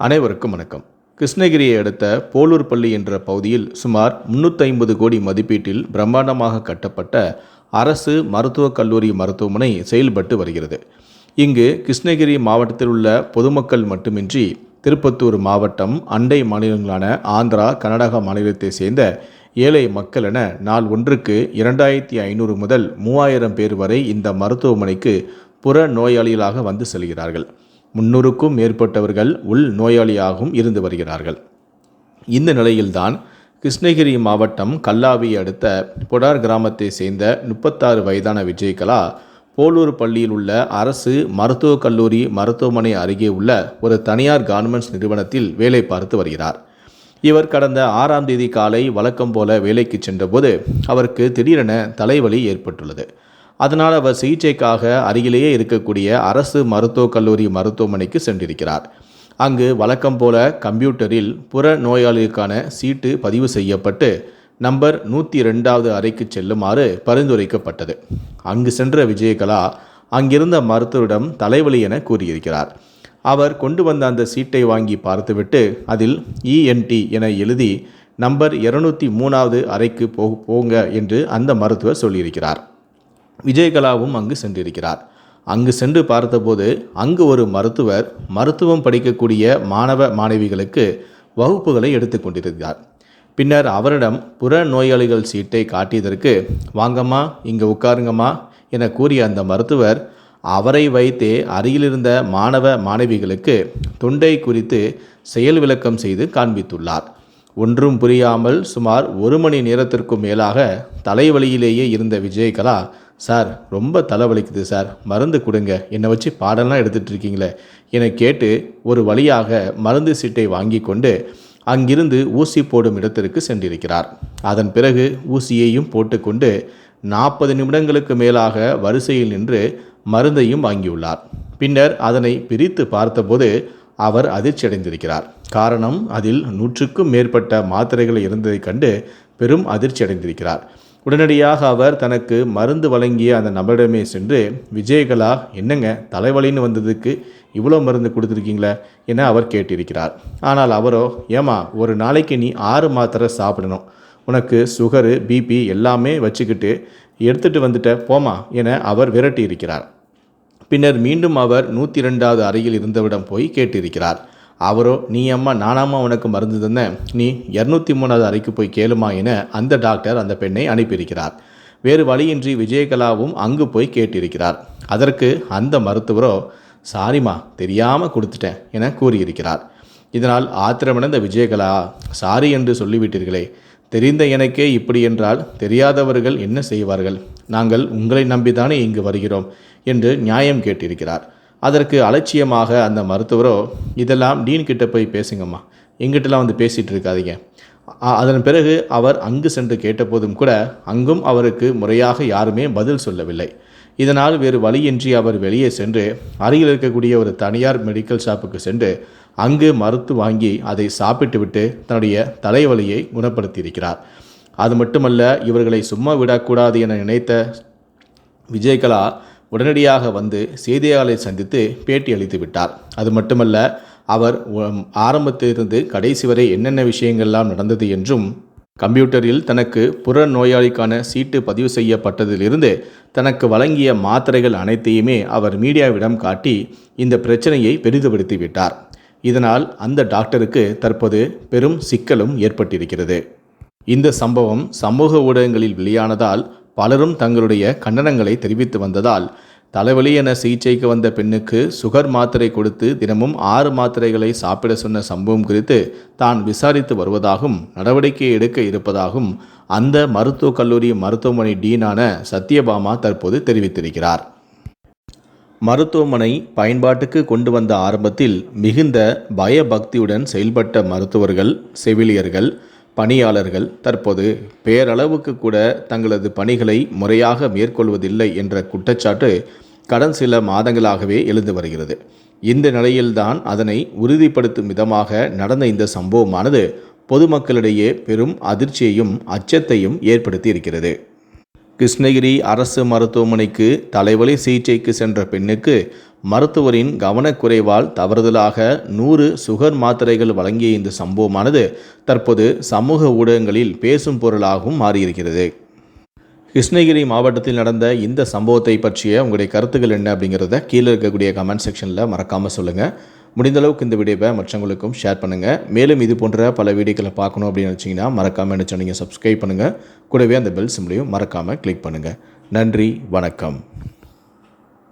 அனைவருக்கும் வணக்கம். கிருஷ்ணகிரியை அடுத்த போலூர் பள்ளி என்ற பகுதியில் சுமார் 350 கோடி மதிப்பீட்டில் பிரம்மாண்டமாக கட்டப்பட்ட அரசு மருத்துவக் கல்லூரி மருத்துவமனை செயல்பட்டு வருகிறது. இங்கு கிருஷ்ணகிரி மாவட்டத்தில் உள்ள பொதுமக்கள் மட்டுமின்றி திருப்பத்தூர் மாவட்டம் அண்டை மாநிலங்களான ஆந்திரா கர்நாடகா மாநிலத்தை சேர்ந்த ஏழை மக்கள் என நாள் ஒன்றுக்கு இரண்டாயிரத்தி ஐநூறு முதல் மூவாயிரம் பேர் வரை இந்த மருத்துவமனைக்கு புற நோயாளிகளாக வந்து செல்கிறார்கள். முன்னூறுக்கும் மேற்பட்டவர்கள் உள் நோயாளியாகவும் இருந்து வருகிறார்கள். இந்த நிலையில்தான் கிருஷ்ணகிரி மாவட்டம் கல்லாவி அடுத்த பொடார் கிராமத்தை சேர்ந்த முப்பத்தாறு வயதான விஜயகலா போலூர் பள்ளியில் உள்ள அரசு மருத்துவக் கல்லூரி மருத்துவமனை அருகே உள்ள ஒரு தனியார் கார்மெண்ட்ஸ் நிறுவனத்தில் வேலை பார்த்து வருகிறார். இவர் கடந்த ஆறாம் தேதி காலை வழக்கம் போல வேலைக்கு சென்றபோது அவருக்கு திடீரென தலைவலி ஏற்பட்டுள்ளது. அதனால் அவர் சிகிச்சைக்காக அருகிலேயே இருக்கக்கூடிய அரசு மருத்துவக் கல்லூரி மருத்துவமனைக்கு சென்றிருக்கிறார். அங்கு வழக்கம் போல கம்ப்யூட்டரில் புற நோயாளிகளுக்கான சீட்டு பதிவு செய்யப்பட்டு நம்பர் நூற்றி ரெண்டாவது அறைக்கு செல்லுமாறு பரிந்துரைக்கப்பட்டது. அங்கு சென்ற விஜயகலா அங்கிருந்த மருத்துவரிடம் தலைவலி என கூறியிருக்கிறார். அவர் கொண்டு வந்த அந்த சீட்டை வாங்கி பார்த்துவிட்டு அதில் இஎன்டி என எழுதி நம்பர் இருநூற்றி மூணாவது அறைக்கு போ போங்க என்று அந்த மருத்துவர் சொல்லியிருக்கிறார். விஜயகலாவும் அங்கு சென்றிருக்கிறார். அங்கு சென்று பார்த்தபோது அங்கு ஒரு மருத்துவர் மருத்துவம் படிக்கக்கூடிய மாணவ மாணவிகளுக்கு வகுப்புகளை எடுத்துக்கொண்டிருக்கிறார் பின்னர் அவரிடம் புற நோயாளிகள் சீட்டை காட்டியதற்கு வாங்கம்மா இங்கே உட்காருங்கம்மா என கூறிய அந்த மருத்துவர் அவரை வைத்தே அருகிலிருந்த மாணவ மாணவிகளுக்கு தொண்டை குறித்து செயல் விளக்கம் செய்து காண்பித்துள்ளார். ஒன்றும் புரியாமல் சுமார் ஒரு மணி நேரத்திற்கும் மேலாக தலைவலியிலேயே இருந்த விஜயகலா சார் ரொம்ப தலைவலிக்குது சார் மருந்து கொடுங்க. என்னை வச்சு பாடலாம் எடுத்துகிட்டு இருக்கீங்களே. என கேட்டு ஒரு வழியாக மருந்து சீட்டை வாங்கி கொண்டு அங்கிருந்து ஊசி போடும் இடத்திற்கு சென்றிருக்கிறார். அதன் பிறகு ஊசியையும் போட்டுக்கொண்டு நாற்பது நிமிடங்களுக்கு மேலாக வரிசையில் நின்று மருந்தையும் வாங்கியுள்ளார். பின்னர் அதனை பிரித்து பார்த்தபோது அவர் அதிர்ச்சியடைந்திருக்கிறார். காரணம் அதில் நூற்றுக்கும் மேற்பட்ட மாத்திரைகள் இருந்ததைக் கண்டு பெரும் அதிர்ச்சி அடைந்திருக்கிறார் உடனடியாக அவர் தனக்கு மருந்து வழங்கிய அந்த நபரிடமே சென்று விஜயகலா என்னங்க? தலைவலின்னு வந்ததுக்கு இவ்வளோ மருந்து கொடுத்துருக்கீங்களே? என அவர் கேட்டிருக்கிறார். ஆனால் அவரோ ஏமா ஒரு நாளைக்கு நீ ஆறு மாத்திரை சாப்பிடணும். உனக்கு சுகரு பிபி எல்லாமே வச்சுக்கிட்டு எடுத்துட்டு வந்துட்ட போமா என அவர் விரட்டி இருக்கிறார் பின்னர் மீண்டும் அவர் நூற்றி ரெண்டாவது அறையில் இருந்தவிடம் போய் கேட்டிருக்கிறார். அவரோ நீ அம்மா நானாம்மா உனக்கு மருந்து தந்தேன் நீ இரநூத்தி மூணாவது அறைக்கு போய் கேளுமா என அந்த டாக்டர் அந்த பெண்ணை அனுப்பியிருக்கிறார். வேறு வழியின்றி விஜயகலாவும் அங்கு போய் கேட்டிருக்கிறார். அதற்கு அந்த மருத்துவரோ சாரிம்மா தெரியாமல் கொடுத்துட்டேன் என கூறியிருக்கிறார். இதனால் ஆத்திரமடைந்த விஜயகலா சாரி என்று சொல்லிவிட்டீர்களே. தெரிந்த எனக்கே இப்படி என்றால் தெரியாதவர்கள் என்ன செய்வார்கள்? நாங்கள் உங்களை நம்பித்தானே இங்கு வருகிறோம். என்று நியாயம் கேட்டிருக்கிறார். அதற்கு அலட்சியமாக அந்த மருத்துவரோ இதெல்லாம் டீன் கிட்ட போய் பேசுங்கம்மா. எங்கிட்டலாம் வந்து பேசிகிட்டு இருக்காதீங்க. அதன் பிறகு அவர் அங்கு சென்று கேட்டபோதும் கூட அங்கும் அவருக்கு முறையாக யாருமே பதில் சொல்லவில்லை. இதனால் வேறு வழியின்றி அவர் வெளியே சென்று அருகில் இருக்கக்கூடிய ஒரு தனியார் மெடிக்கல் ஷாப்புக்கு சென்று அங்கு மருத்து வாங்கி அதை சாப்பிட்டுவிட்டு தன்னுடைய தலைவலியை குணப்படுத்தியிருக்கிறார். அது மட்டுமல்ல இவர்களை சும்மா விடக்கூடாது என நினைத்த விஜயகலா உடனடியாக வந்து செய்தியாளரை சந்தித்து பேட்டி அளித்து விட்டார். அது மட்டுமல்ல அவர் ஆரம்பத்திலிருந்து கடைசி வரை என்னென்ன விஷயங்கள்லாம் நடந்தது என்றும் கம்ப்யூட்டரில் தனக்கு புற நோயாளிக்கான சீட்டு பதிவு செய்யப்பட்டதிலிருந்து தனக்கு வழங்கிய மாத்திரைகள் அனைத்தையுமே அவர் மீடியாவிடம் காட்டி இந்த பிரச்சனையை பெரிதுபடுத்தி விட்டார் இதனால் அந்த டாக்டருக்கு தற்போது பெரும் சிக்கலும் ஏற்பட்டிருக்கிறது. இந்த சம்பவம் சமூக ஊடகங்களில் வெளியானதால் பலரும் தங்களுடைய கண்டனங்களை தெரிவித்து வந்ததால் தலைவலி என சிகிச்சைக்கு வந்த பெண்ணுக்கு சுகர் மாத்திரை கொடுத்து தினமும் ஆறு மாத்திரைகளை சாப்பிட சொன்ன சம்பவம் குறித்து தான் விசாரித்து வருவதாகவும் நடவடிக்கை எடுக்க இருப்பதாகவும் அந்த மருத்துவக் கல்லூரி மருத்துவமனை டீனான சத்யபாமா தற்போது தெரிவித்திருக்கிறார். மருத்துவமனை பயன்பாட்டுக்கு கொண்டு வந்த ஆரம்பத்தில் மிகுந்த பயபக்தியுடன் செயல்பட்ட மருத்துவர்கள் செவிலியர்கள் பணியாளர்கள் தற்போது பேரளவுக்கு கூட தங்களது பணிகளை முறையாக மேற்கொள்வதில்லை என்ற குற்றச்சாட்டு கடன் சில மாதங்களாகவே எழுந்து வருகிறது. இந்த நிலையில்தான் அதனை உறுதிப்படுத்தும் விதமாக நடந்த இந்த சம்பவமானது பொதுமக்களிடையே பெரும் அதிர்ச்சியையும் அச்சத்தையும் ஏற்படுத்தி இருக்கிறது கிருஷ்ணகிரி அரசு மருத்துவமனைக்கு தலைவலி சிகிச்சைக்கு சென்ற பெண்ணுக்கு மருத்துவரின் கவனக்குறைவால் தவறுதலாக நூறு சுகர் மாத்திரைகள் வழங்கிய இந்த சம்பவமானது தற்போது சமூக ஊடகங்களில் பேசும் பொருளாகவும் மாறியிருக்கிறது. கிருஷ்ணகிரி மாவட்டத்தில் நடந்த இந்த சம்பவத்தை பற்றிய உங்களுடைய கருத்துக்கள் என்ன அப்படிங்கிறத கீழே இருக்கக்கூடிய கமெண்ட் செக்ஷனில் மறக்காமல் சொல்லுங்கள் முடிந்தளவுக்கு இந்த வீடியோவை மற்றவங்களுக்கும் ஷேர் பண்ணுங்கள் மேலும் இது போன்ற பல வீடியோக்களை பார்க்கணும் அப்படின்னு நினச்சிங்கன்னா மறக்காமல் என்ன சொன்னீங்க சப்ஸ்கிரைப் பண்ணுங்கள் கூடவே அந்த பெல் சிம்லையும் மறக்காமல் கிளிக் பண்ணுங்கள் நன்றி வணக்கம்.